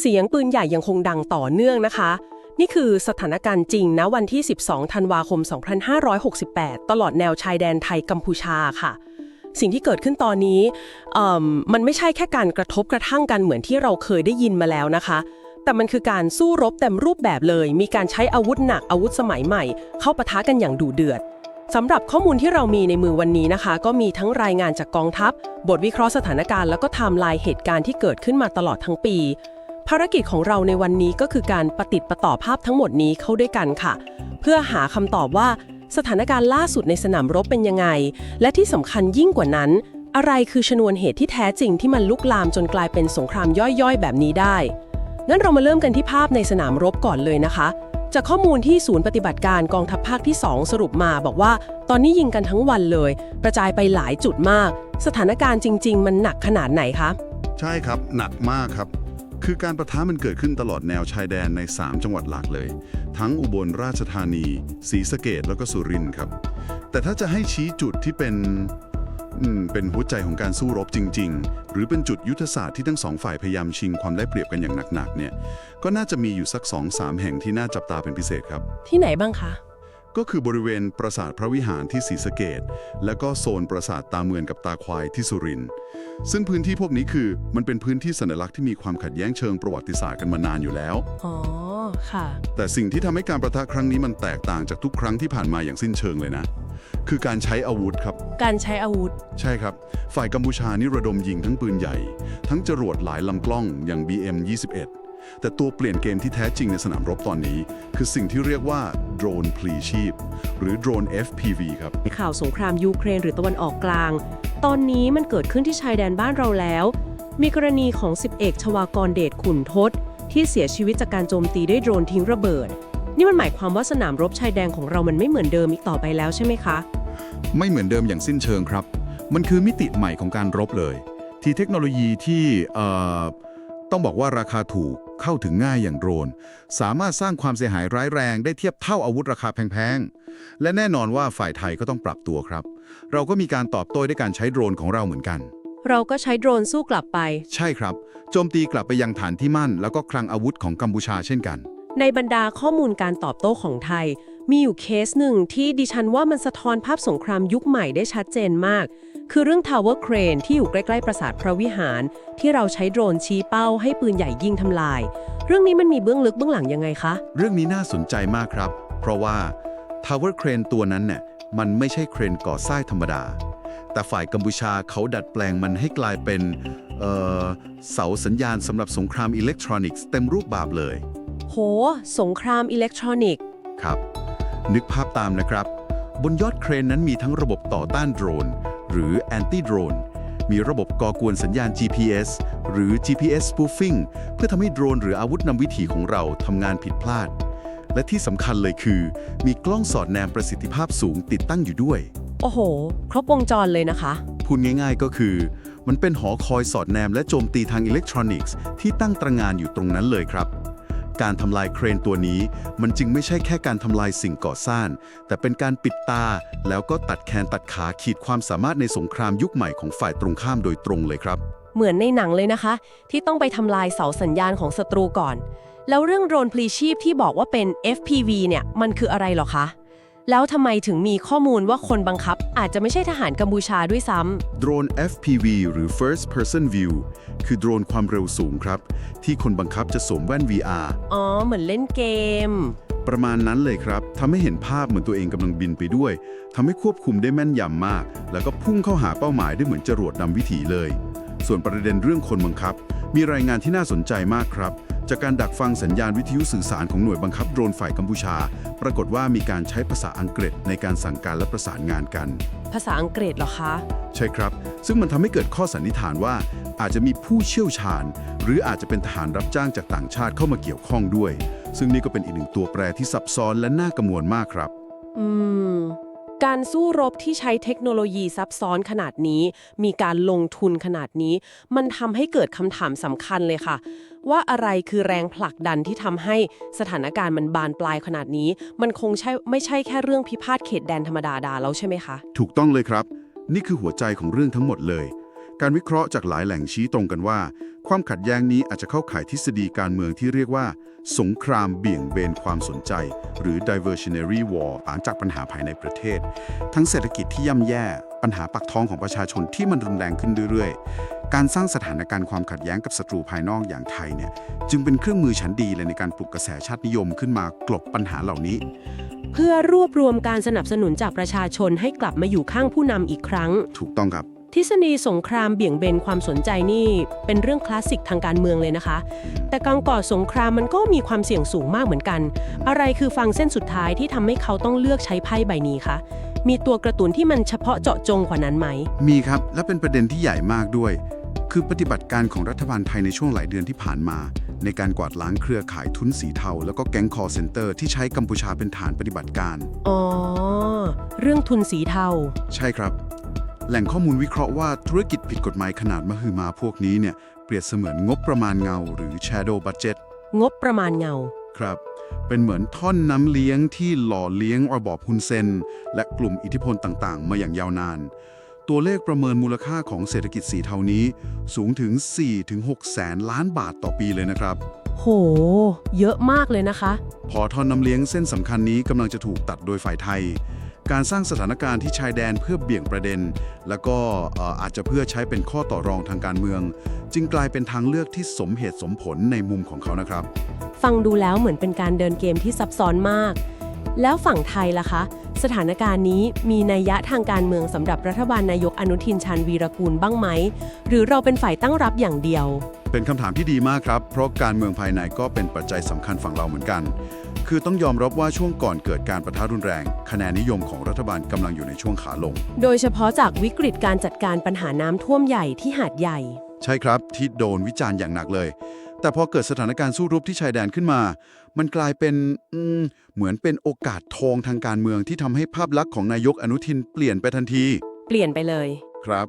เสียงปืนใหญ่ยังคงดังต่อเนื่องนะคะ นี่คือสถานการณ์จริงนะวันที่ 12 ธันวาคม 2568 ตลอดแนวชายแดนไทยกัมพูชาค่ะ สิ่งที่เกิดขึ้นตอนนี้มมันไม่ใช่แค่การกระทบกระทั่งกันเหมือนที่เราเคยได้ยินมาแล้วนะคะ แต่มันคือการสู้รบเต็มรูปแบบเลย มีการใช้อาวุธหนักอาวุธสมัยใหม่ เข้าปะทะกันอย่างดุเดือดสำหรับข้อมูลที่เรามีในมือวันนี้นะคะ ก็มีทั้งรายงานจากกองทัพ บทวิเคราะห์สถานการณ์แล้วก็ไทม์ไลน์เหตุการณ์ที่เกิดขึ้นมาตลอดทั้งปี ภารกิจของเราในวันนี้ก็คือการประติดประต่อภาพทั้งหมดนี้เข้าด้วยกันค่ะ เพื่อหาคำตอบว่าสถานการณ์ล่าสุดในสนามรบเป็นยังไง และที่สำคัญยิ่งกว่านั้น อะไรคือชนวนเหตุที่แท้จริงที่มันลุกลามจนกลายเป็นสงครามย่อยๆ แบบนี้ได้งั้นเรามาเริ่มกันที่ภาพในสนามรบก่อนเลยนะคะ จากข้อมูลที่ศูนย์ปฏิบัติการกองทัพภาคที่ 2 สรุปมาบอกว่า ตอนนี้ยิงกันทั้งวันเลย กระจายไปหลายจุดมาก สถานการณ์จริง ๆ มันหนักขนาดไหนคะ ใช่ครับ หนักมากครับ คือการประทะมันเกิดขึ้นตลอดแนวชายแดนใน 3 จังหวัดหลักเลย ทั้งอุบลราชธานีศรีสะเกดแล้วก็สุรินทร์ครับ แต่ถ้าจะให้ชี้จุดที่เป็นเป็นหัวใจของการสู้รบจริง ๆ หรือเป็นจุดยุทธศาสตร์ที่ทั้งสองฝ่ายพยายามชิงความได้เปรียบกันอย่างหนักๆเนี่ยก็น่าจะมีอยู่สัก2-3แห่งที่น่าจับตาเป็นพิเศษครับ ที่ไหนบ้างคะ ก็คือบริเวณปราสาทพระวิหารที่ศรีสะเกดและก็โซนปราสาทตาเมือนกับตาควายที่สุรินทร์ซึ่งพื้นที่พวกนี้คือมันเป็นพื้นที่สัญลักษณ์ที่มีความขัดแย้งเชิงประวัติศาสตร์กันมานานอยู่แล้ว อ๋อ ค่ะ แต่สิ่งที่ทำให้การประทะครั้งนี้มันแตกต่างจากทุกครั้งที่ผ่านมาอย่างสิ้นเชิงเลยนะ คือการใช้อาวุธครับ การใช้อาวุธ ใช่ครับ ฝ่ายกัมพูชานี่ระดมยิงทั้งปืนใหญ่ ทั้งจรวดหลายลำกล้องอย่าง BM21 แต่ตัวเปลี่ยนเกมที่แท้จริงในสนามรบตอนนี้ คือสิ่งที่เรียกว่าโดรนพลีชีพ หรือโดรน FPV ครับ ข่าวสงครามยูเครนหรือตะวันออกกลาง ตอนนี้มันเกิดขึ้นที่ชายแดนบ้านเราแล้ว มีกรณีของ10เอกชวากรเดชขุนทศ ที่เสียชีวิตจากการโจมตีด้วยโดรนทิ้งระเบิด นี่มันหมายความว่าสนามรบชายแดนของเรามันไม่เหมือนเดิมอีกต่อไปแล้วใช่ไหมคะ ไม่เหมือนเดิมอย่างสิ้นเชิงครับ มันคือมิติใหม่ของการรบเลย ที่เทคโนโลยีที่เอ่อต้องบอกว่าราคาถูกเข้าถึงง่ายอย่างโดรน สามารถสร้างความเสียหายร้ายแรงได้เทียบเท่าอาวุธราคาแพงๆ และแน่นอนว่าฝ่ายไทยก็ต้องปรับตัวครับ เราก็มีการตอบโต้ด้วยการใช้โดรนของเราเหมือนกัน เราก็ใช้โดรนสู้กลับไป ใช่ครับ โจมตีกลับไปยังฐานที่มั่น แล้วก็คลังอาวุธของกัมพูชาเช่นกัน ในบรรดาข้อมูลการตอบโต้ของไทย มีอยู่เคสหนึ่งที่ดิฉันว่ามันสะท้อนภาพสงครามยุคใหม่ได้ชัดเจนมาก คือเรื่อง Tower Crane ที่อยู่ใกล้ๆปราสาทพระวิหาร ที่เราใช้โดรนชี้เป้าให้ปืนใหญ่ยิงทำลาย เรื่องนี้มันมีเบื้องลึกเบื้องหลังยังไงคะ เรื่องนี้น่าสนใจมากครับ เพราะว่า Tower Crane ตัวนั้นเนี่ยมันไม่ใช่เครนก่อสร้างธรรมดา แต่ฝ่ายกัมพูชาเขาดัดแปลงมันให้กลายเป็นเอ่อเสาสัญญาณสำหรับสงครามอิเล็กทรอนิกส์เต็มรูปแบบเลย โห สงครามอิเล็กทรอนิกส์ครับ นึกภาพตามนะครับ บนยอดเครนนั้นมีทั้งระบบต่อต้านโดรน หรือ anti drone มีระบบก่อกวนสัญญาณ GPS หรือ GPS spoofing เพื่อทำให้โดรนหรืออาวุธนำวิถีของเราทำงานผิดพลาด และที่สำคัญเลยคือ มีกล้องสอดแนมประสิทธิภาพสูงติดตั้งอยู่ด้วย โอ้โห ครบวงจรเลยนะคะ พูดง่ายๆก็คือ มันเป็นหอคอยสอดแนมและโจมตีทางอิเล็กทรอนิกส์ที่ตั้งตระหงานอยู่ตรงนั้นเลยครับ การทำลายเครนตัวนี้ มันจึงไม่ใช่แค่การทำลายสิ่งก่อสร้าง แต่เป็นการปิดตา แล้วก็ตัดแขนตัดขาขีดความสามารถในสงครามยุคใหม่ของฝ่ายตรงข้ามโดยตรงเลยครับ เหมือนในหนังเลยนะคะ ที่ต้องไปทำลายเสาสัญญาณของศัตรูก่อน แล้วเรื่องโดรนพลีชีพที่บอกว่าเป็น FPV เนี่ยมันคืออะไรหรอคะ แล้วทำไมถึงมีข้อมูลว่าคนบังคับ อาจจะไม่ใช่ทหารกัมพูชาด้วยซ้ำ โดรน FPV หรือ First Person View คือโดรนความเร็วสูงครับ ที่คนบังคับจะสวมแว่น VR อ๋อ เหมือนเล่นเกม ประมาณนั้นเลยครับทำให้เห็นภาพเหมือนตัวเองกำลังบินไปด้วยทำให้ควบคุมได้แม่นยำมาก แล้วก็พุ่งเข้าหาเป้าหมายได้เหมือนจรวดนำวิถีเลย ส่วนประเด็นเรื่องคนบังคับ มีรายงานที่น่าสนใจมากครับ จากการดักฟังสัญญาณวิทยุสื่อสารของหน่วยบังคับโดรนฝ่ายกัมพูชา ปรากฏว่ามีการใช้ภาษาอังกฤษในการสั่งการและประสานงานกัน ภาษาอังกฤษเหรอคะ ใช่ครับ ซึ่งมันทำให้เกิดข้อสันนิษฐานว่า อาจจะมีผู้เชี่ยวชาญ หรืออาจจะเป็นทหารรับจ้างจากต่างชาติเข้ามาเกี่ยวข้องด้วย ซึ่งนี่ก็เป็นอีกหนึ่งตัวแปรที่ซับซ้อนและน่ากังวลมากครับ อืม การสู้รบที่ใช้เทคโนโลยีซับซ้อนขนาดนี้ มีการลงทุนขนาดนี้ มันทำให้เกิดคำถามสำคัญเลยค่ะ ว่าอะไรคือแรงผลักดันที่ทำให้สถานการณ์มันบานปลายขนาดนี้ มันคงใช่ไม่ใช่แค่เรื่องพิพาทเขตแดนธรรมดาดาแล้วใช่ไหมคะ ถูกต้องเลยครับ นี่คือหัวใจของเรื่องทั้งหมดเลย การวิเคราะห์จากหลายแหล่งชี้ตรงกันว่า ความขัดแย้งนี้อาจจะเข้าข่ายทฤษฎีการเมืองที่เรียกว่า สงครามเบี่ยงเบนความสนใจ หรือ diversionary war อ่านจากปัญหาภายในประเทศ ทั้งเศรษฐกิจที่ย่ำแย่ ปัญหาปากท้องของประชาชนที่มันรุนแรงขึ้นเรื่อยๆ การสร้างสถานการณ์ความขัดแย้งกับศัตรูภายนอกอย่างไทยเนี่ยจึงเป็นเครื่องมือชั้นดีเลยในการปลุกกระแสชาตินิยมขึ้นมากลบปัญหาเหล่านี้ เพื่อรวบรวมการสนับสนุนจากประชาชนให้กลับมาอยู่ข้างผู้นำอีกครั้ง ถูกต้องครับ ทฤษฎีสงครามเบี่ยงเบนความสนใจนี่เป็นเรื่องคลาสสิกทางการเมืองเลยนะคะ แต่การก่อสงครามมันก็มีความเสี่ยงสูงมากเหมือนกัน อะไรคือฟังเส้นสุดท้ายที่ทำให้เขาต้องเลือกใช้ไพ่ใบนี้คะมีตัวกระตุนที่มันเฉพาะเจาะจงกว่านั้นไหม มีครับ และเป็นประเด็นที่ใหญ่มากด้วย คือปฏิบัติการของรัฐบาลไทยในช่วงหลายเดือนที่ผ่านมา ในการกวาดล้างเครือข่ายทุนสีเทา แล้วก็แก๊งคอร์เซนเตอร์ที่ใช้กัมพูชาเป็นฐานปฏิบัติการ อ๋อ เรื่องทุนสีเทา ใช่ครับ แหล่งข้อมูลวิเคราะห์ว่าธุรกิจผิดกฎหมายขนาดมหึมาพวกนี้เนี่ยเปรียบเสมือนงบประมาณเงา หรือ shadow budget งบประมาณเงา ครับ เป็นเหมือนท่อนน้ำเลี้ยงที่หล่อเลี้ยงระบอบฮุนเซน และกลุ่มอิทธิพลต่างๆ มาอย่างยาวนาน ตัวเลขประเมินมูลค่าของเศรษฐกิจสีเทานี้สูงถึง 4-6 แสนล้านบาทต่อปีเลยนะครับ โห เยอะมากเลยนะคะ พอท่อนน้ำเลี้ยงเส้นสำคัญนี้กำลังจะถูกตัดโดยฝ่ายไทย การสร้างสถานการณ์ที่ชายแดนเพื่อเบี่ยงประเด็น แล้วก็เอ่ออาจจะเพื่อใช้เป็นข้อต่อรองทางการเมือง จึงกลายเป็นทางเลือกที่สมเหตุสมผลในมุมของเขานะครับ ฟังดูแล้วเหมือนเป็นการเดินเกมที่ซับซ้อนมาก แล้วฝั่งไทยล่ะคะ สถานการณ์นี้มีนัยยะทางการเมืองสำหรับรัฐบาลนายกอนุทินชาญวีรกูลบ้างไหม หรือเราเป็นฝ่ายตั้งรับอย่างเดียว เป็นคำถามที่ดีมากครับ เพราะการเมืองภายในก็เป็นปัจจัยสำคัญฝั่งเราเหมือนกัน คือต้องยอมรับว่าช่วงก่อนเกิดการประทะรุนแรง คะแนนนิยมของรัฐบาลกำลังอยู่ในช่วงขาลง โดยเฉพาะจากวิกฤตการจัดการปัญหาน้ำท่วมใหญ่ที่หาดใหญ่ ใช่ครับที่โดนวิจารณ์อย่างหนักเลย แต่พอเกิดสถานการณ์สู้รบที่ชายแดนขึ้นมา มันกลายเป็นอืมเหมือนเป็นโอกาสทองทางการเมืองที่ทำให้ภาพลักษณ์ของนายกอนุทินเปลี่ยนไปทันที เปลี่ยนไปเลย ครับ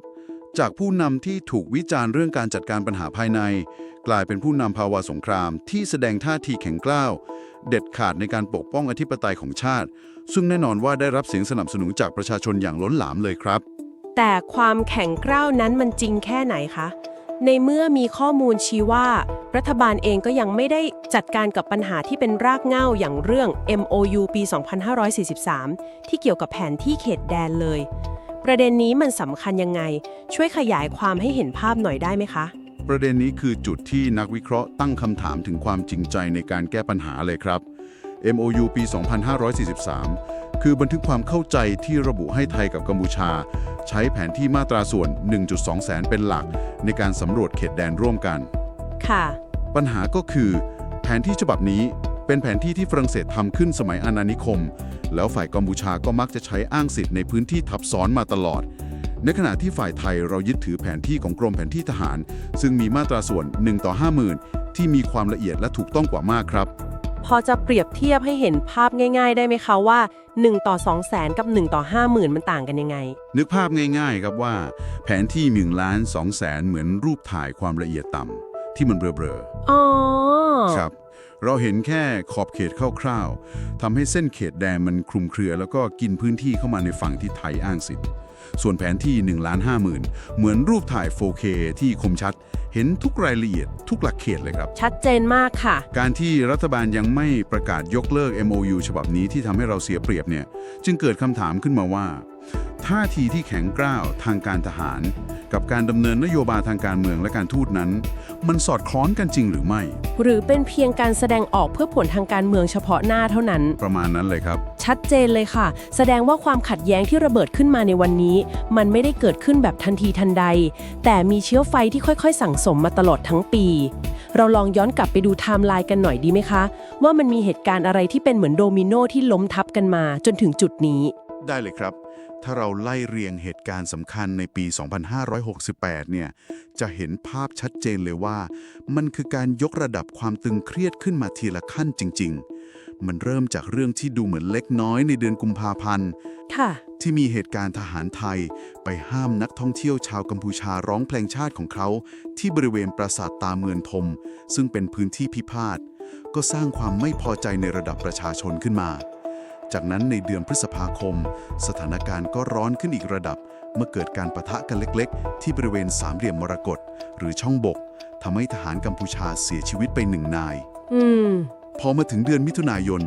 จากผู้นำที่ถูกวิจารณ์เรื่องการจัดการปัญหาภายใน กลายเป็นผู้นำภาวะสงคราม ที่แสดงท่าทีแข็งกร้าวเด็ดขาดในการปกป้องอธิปไตยของชาติ ซึ่งแน่นอนว่าได้รับเสียงสนับสนุนจากประชาชนอย่างล้นหลามเลยครับ แต่ความแข็งกร้าวนั้นมันจริงแค่ไหนคะในเมื่อมีข้อมูลชี้ว่า รัฐบาลเองก็ยังไม่ได้จัดการกับปัญหาที่เป็นรากเหง้าอย่างเรื่อง MOU ปี 2543 ที่เกี่ยวกับแผนที่เขตแดนเลย ประเด็นนี้มันสำคัญยังไง ช่วยขยายความให้เห็นภาพหน่อยได้ไหมคะ ประเด็นนี้คือจุดที่นักวิเคราะห์ตั้งคำถามถึงความจริงใจในการแก้ปัญหาเลยครับ MOU ปี 2543 คือบันทึกความเข้าใจที่ระบุให้ไทยกับกัมพูชา ใช้แผนที่มาตราส่วน 1.2 แสนเป็นหลัก ในการสำรวจเขตแดนร่วมกัน ค่ะ ปัญหาก็คือแผนที่ฉบับนี้เป็นแผนที่ที่ฝรั่งเศสทำขึ้นสมัยอาณานิคม แล้วฝ่ายกัมพูชาก็มักจะใช้อ้างสิทธิ์ในพื้นที่ทับซ้อนมาตลอด ในขณะที่ฝ่ายไทยเรายึดถือแผนที่ของกรมแผนที่ทหาร ซึ่งมีมาตราส่วน1ต่อ50,000 ที่มีความละเอียดและถูกต้องกว่ามากครับ พอจะเปรียบเทียบให้เห็นภาพง่าย ๆ ได้ไหมคะว่า 1 ต่อ 2 0 0แสนกับ 1 ต่อ 50,000 มันต่างกันยังไง นึกภาพง่าย ๆ ครับว่า แผนที่1ล้าน2แสนเหมือนรูปถ่ายความละเอียดต่ำ ที่มันเบลอๆอ๋อครับ เราเห็นแค่ขอบเขตคร่าวๆทำให้เส้นเขตแดนมันคลุมเครือ แล้วก็กินพื้นที่เข้ามาในฝั่งที่ไทยอ้างสิทธิ์ ส่วนแผนที่1ล้าน5หมื่นเหมือนรูปถ่าย 4K ที่คมชัด เห็นทุกรายละเอียดทุกหลักเขตเลยครับ ชัดเจนมากค่ะ การที่รัฐบาลยังไม่ประกาศยกเลิก MOU ฉบับนี้ที่ทำให้เราเสียเปรียบเนี่ย จึงเกิดคำถามขึ้นมาว่าท่าทีที่แข็งกร้าวทางการทหาร กับการดำเนินนโยบายทางการเมืองและการทูตนั้น มันสอดคล้องกันจริงหรือไม่ หรือเป็นเพียงการแสดงออกเพื่อผลทางการเมืองเฉพาะหน้าเท่านั้น ประมาณนั้นเลยครับ ชัดเจนเลยค่ะ แสดงว่าความขัดแย้งที่ระเบิดขึ้นมาในวันนี้ มันไม่ได้เกิดขึ้นแบบทันทีทันใด แต่มีเชื้อไฟที่ค่อยๆ สั่งสมมาตลอดทั้งปี เราลองย้อนกลับไปดูไทม์ไลน์กันหน่อยดีไหมคะ ว่ามันมีเหตุการณ์อะไรที่เป็นเหมือนโดมิโนที่ล้มทับกันมาจนถึงจุดนี้ ได้เลยครับ ถ้าเราไล่เรียงเหตุการณ์สำคัญในปี 2568 เนี่ย จะเห็นภาพชัดเจนเลยว่า มันคือการยกระดับความตึงเครียดขึ้นมาทีละขั้นจริง ๆ มันเริ่มจากเรื่องที่ดูเหมือนเล็กน้อยในเดือนกุมภาพันธ์ค่ะที่มีเหตุการณ์ทหารไทย ไปห้ามนักท่องเที่ยวชาวกัมพูชาร้องเพลงชาติของเขา ที่บริเวณปราสาทตาเมือนทม ซึ่งเป็นพื้นที่พิพาทก็สร้างความไม่พอใจในระดับประชาชนขึ้นมา จากนั้นในเดือนพฤษภาคม สถานการณ์ก็ร้อนขึ้นอีกระดับ เมื่อเกิดการประทะกันเล็ก ๆ ที่บริเวณสามเหลี่ยมมรกตหรือช่องบกททำให้ทหารกัมพูชาเสียชีวิตไปหนึ่งนาย อืม พอมาถึงเดือนมิถุนายน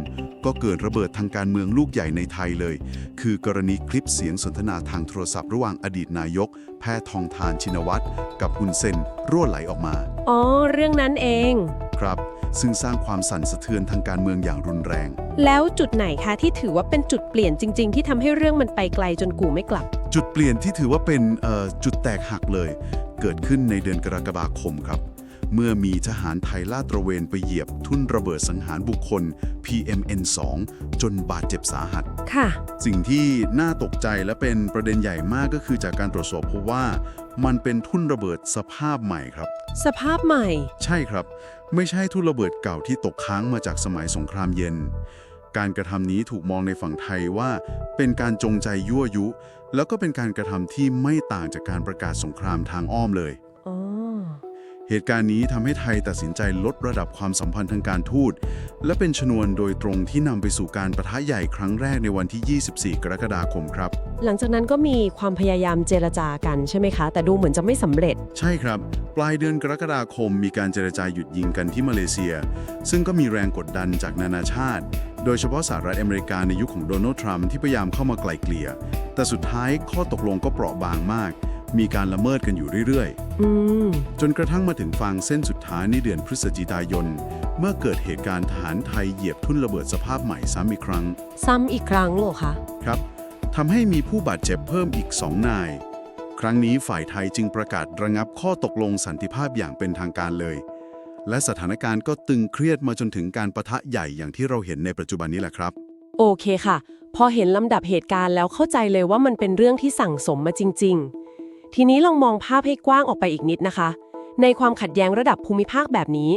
ก็เกิดระเบิดทางการเมืองลูกใหญ่ในไทยเลย คือกรณีคลิปเสียงสนทนาทางโทรศัพท์ระหว่างอดีตนายก แพทองทานชินวัตรกับฮุนเซนรั่วไหลออกมา อ๋อ เรื่องนั้นเอง ครับ ซึ่งสร้างความสั่นสะเทือนทางการเมืองอย่างรุนแรง แล้วจุดไหนคะที่ถือว่าเป็นจุดเปลี่ยนจริง ๆ ที่ทำให้เรื่องมันไปไกลจนกูไม่กลับ จุดเปลี่ยนที่ถือว่าเป็นเอ่อจุดแตกหักเลย เกิดขึ้นในเดือนกรกฎาคมครับ เมื่อมีทหารไทยลาดตระเวนไปเหยียบทุ่นระเบิดสังหารบุคคล PMN2 จนบาดเจ็บสาหัส ค่ะ สิ่งที่น่าตกใจและเป็นประเด็นใหญ่มากก็คือจากการตรวจสอบพบว่า มันเป็นทุ่นระเบิดสภาพใหม่ครับ สภาพใหม่ ใช่ครับ ไม่ใช่ทุ่นระเบิดเก่าที่ตกค้างมาจากสมัยสงครามเย็น การกระทำนี้ถูกมองในฝั่งไทยว่า เป็นการจงใจยั่วยุ แล้วก็เป็นการกระทำที่ไม่ต่างจากการประกาศสงครามทางอ้อมเลยอ๋อ เหตุการณ์นี้ทำให้ไทยตัดสินใจลดระดับความสัมพันธ์ทางการทูต และเป็นชนวนโดยตรงที่นำไปสู่การประทะใหญ่ครั้งแรกในวันที่ 24 กรกฎาคมครับ หลังจากนั้นก็มีความพยายามเจรจากันใช่ไหมคะ แต่ดูเหมือนจะไม่สำเร็จ ใช่ครับ ปลายเดือนกรกฎาคมมีการเจรจาหยุดยิงกันที่มาเลเซีย ซึ่งก็มีแรงกดดันจากนานาชาติ โดยเฉพาะสหรัฐอเมริกาในยุคของโดนัลด์ทรัมป์ที่พยายามเข้ามาไกล่เกลี่ย แต่สุดท้ายข้อตกลงก็เปราะบางมาก มีการละเมิดกันอยู่เรื่อยอืมๆจนกระทั่งมาถึงฟางเส้นสุดท้ายในเดือนพฤศจิกายน เมื่อเกิดเหตุการณ์ทหารไทยเหยียบทุ่นระเบิดสภาพใหม่ซ้ำอีกครั้ง ซ้ำอีกครั้งเหรอคะ ครับทำให้มีผู้บาดเจ็บเพิ่มอีกสองนาย ครั้งนี้ฝ่ายไทยจึงประกาศระงับข้อตกลงสันติภาพอย่างเป็นทางการเลย และสถานการณ์ก็ตึงเครียดมาจนถึงการประทะใหญ่อย่างที่เราเห็นในปัจจุบันนี้แหละครับ โอเคค่ะ พอเห็นลำดับเหตุการณ์แล้วเข้าใจเลยว่ามันเป็นเรื่องที่สั่งสมมาจริง ๆ ทีนี้ลองมองภาพให้กว้างออกไปอีกนิดนะคะ ในความขัดแย้งระดับภูมิภาคแบบนี้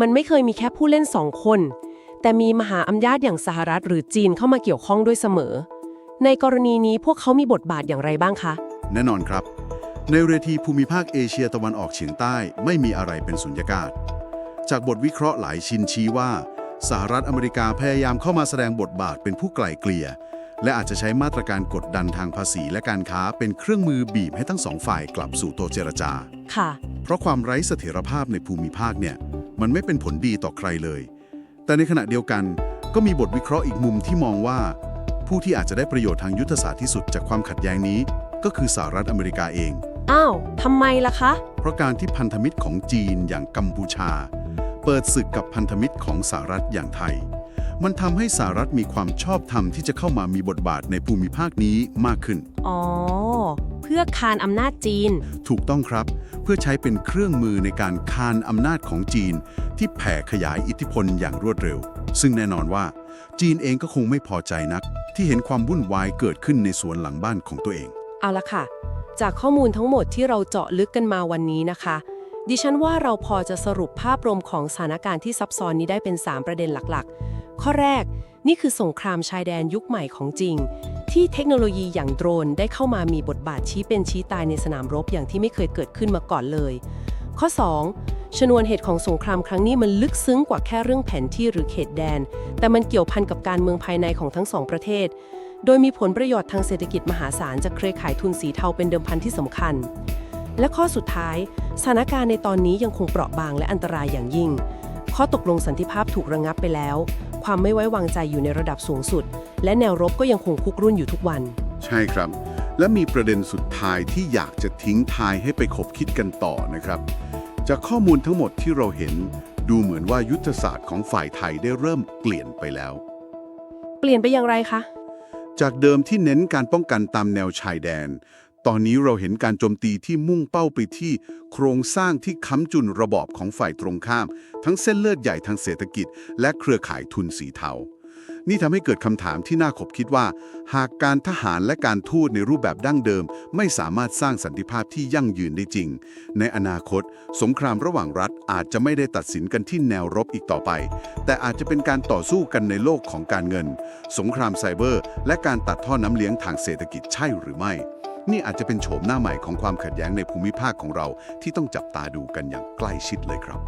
มันไม่เคยมีแค่ผู้เล่นสองคน แต่มีมหาอำนาจอย่างสหรัฐหรือจีนเข้ามาเกี่ยวข้องด้วยเสมอ ในกรณีนี้พวกเขามีบทบาทอย่างไรบ้างคะ แน่นอนครับ ในเวทีภูมิภาคเอเชียตะวันออกเฉียงใต้ไม่มีอะไรเป็นสุญญากาศ จากบทวิเคราะห์หลายชิ้นชี้ว่าสหรัฐอเมริกาพยายามเข้ามาแสดงบทบาทเป็นผู้ไกล่เกลี่ย และอาจจะใช้มาตรการกดดันทางภาษีและการค้าเป็นเครื่องมือบีบให้ทั้งสองฝ่ายกลับสู่โต๊ะเจรจา ค่ะ เพราะความไร้เสถียรภาพในภูมิภาคเนี่ย มันไม่เป็นผลดีต่อใครเลย แต่ในขณะเดียวกันก็มีบทวิเคราะห์อีกมุมที่มองว่า ผู้ที่อาจจะได้ประโยชน์ทางยุทธศาสตร์ที่สุดจากความขัดแย้งนี้ ก็คือสหรัฐอเมริกาเอง อ้าวทำไมล่ะคะ เพราะการที่พันธมิตรของจีนอย่างกัมพูชา เปิดศึกกับพันธมิตรของสหรัฐอย่างไทย มันทำให้สหรัฐมีความชอบธรรมที่จะเข้ามามีบทบาทในภูมิภาคนี้มากขึ้น อ๋อ เพื่อคานอำนาจจีน ถูกต้องครับ เพื่อใช้เป็นเครื่องมือในการคานอำนาจของจีน ที่แผ่ขยายอิทธิพลอย่างรวดเร็ว ซึ่งแน่นอนว่า จีนเองก็คงไม่พอใจนัก ที่เห็นความวุ่นวายเกิดขึ้นในสวนหลังบ้านของตัวเอง เอาละค่ะ จากข้อมูลทั้งหมดที่เราเจาะลึกกันมาวันนี้นะคะ ดิฉันว่าเราพอจะสรุปภาพรวมของสถานการณ์ที่ซับซ้อนนี้ได้เป็น 3 ประเด็นหลักๆ ข้อแรก นี่คือสงครามชายแดนยุคใหม่ของจริง ที่เทคโนโลยีอย่างโดรนได้เข้ามามีบทบาทชี้เป็นชี้ตายในสนามรบอย่างที่ไม่เคยเกิดขึ้นมาก่อนเลย ข้อ 2. ชนวนเหตุของสงครามครั้งนี้มันลึกซึ้งกว่าแค่เรื่องแผนที่หรือเขตแดน แต่มันเกี่ยวพันกับการเมืองภายในของทั้งสองประเทศ โดยมีผลประโยชน์ทางเศรษฐกิจมหาศาลจากเครือข่ายทุนสีเทาเป็นเดิมพันที่สำคัญ และข้อสุดท้าย สถานการณ์ในตอนนี้ยังคงเปราะบางและอันตรายอย่างยิ่งข้อตกลงสันติภาพถูกระงับไปแล้ว ความไม่ไว้วางใจอยู่ในระดับสูงสุด และแนวรบก็ยังคงคุกรุ่นอยู่ทุกวัน ใช่ครับ และมีประเด็นสุดท้ายที่อยากจะทิ้งทายให้ไปขบคิดกันต่อนะครับ จากข้อมูลทั้งหมดที่เราเห็น ดูเหมือนว่ายุทธศาสตร์ของฝ่ายไทยได้เริ่มเปลี่ยนไปแล้ว เปลี่ยนไปอย่างไรคะ จากเดิมที่เน้นการป้องกันตามแนวชายแดน ตอนนี้เราเห็นการโจมตีที่มุ่งเป้าไปที่ โครงสร้างที่ค้ำจุนระบอบของฝ่ายตรงข้าม ทั้งเส้นเลือดใหญ่ทางเศรษฐกิจ และเครือข่ายทุนสีเทา นี่ทำให้เกิดคำถามที่น่าขบคิดว่า หากการทหารและการทูตในรูปแบบดั้งเดิม ไม่สามารถสร้างสันติภาพที่ยั่งยืนได้จริง ในอนาคต สงครามระหว่างรัฐอาจจะไม่ได้ตัดสินกันที่แนวรบอีกต่อไป แต่อาจจะเป็นการต่อสู้กันในโลกของการเงิน สงครามไซเบอร์ และการตัดท่อน้ำเลี้ยงทางเศรษฐกิจใช่หรือไม่ นี่อาจจะเป็นโฉมหน้าใหม่ของความขัดแย้งในภูมิภาคของเราที่ต้องจับตาดูกันอย่างใกล้ชิดเลยครับ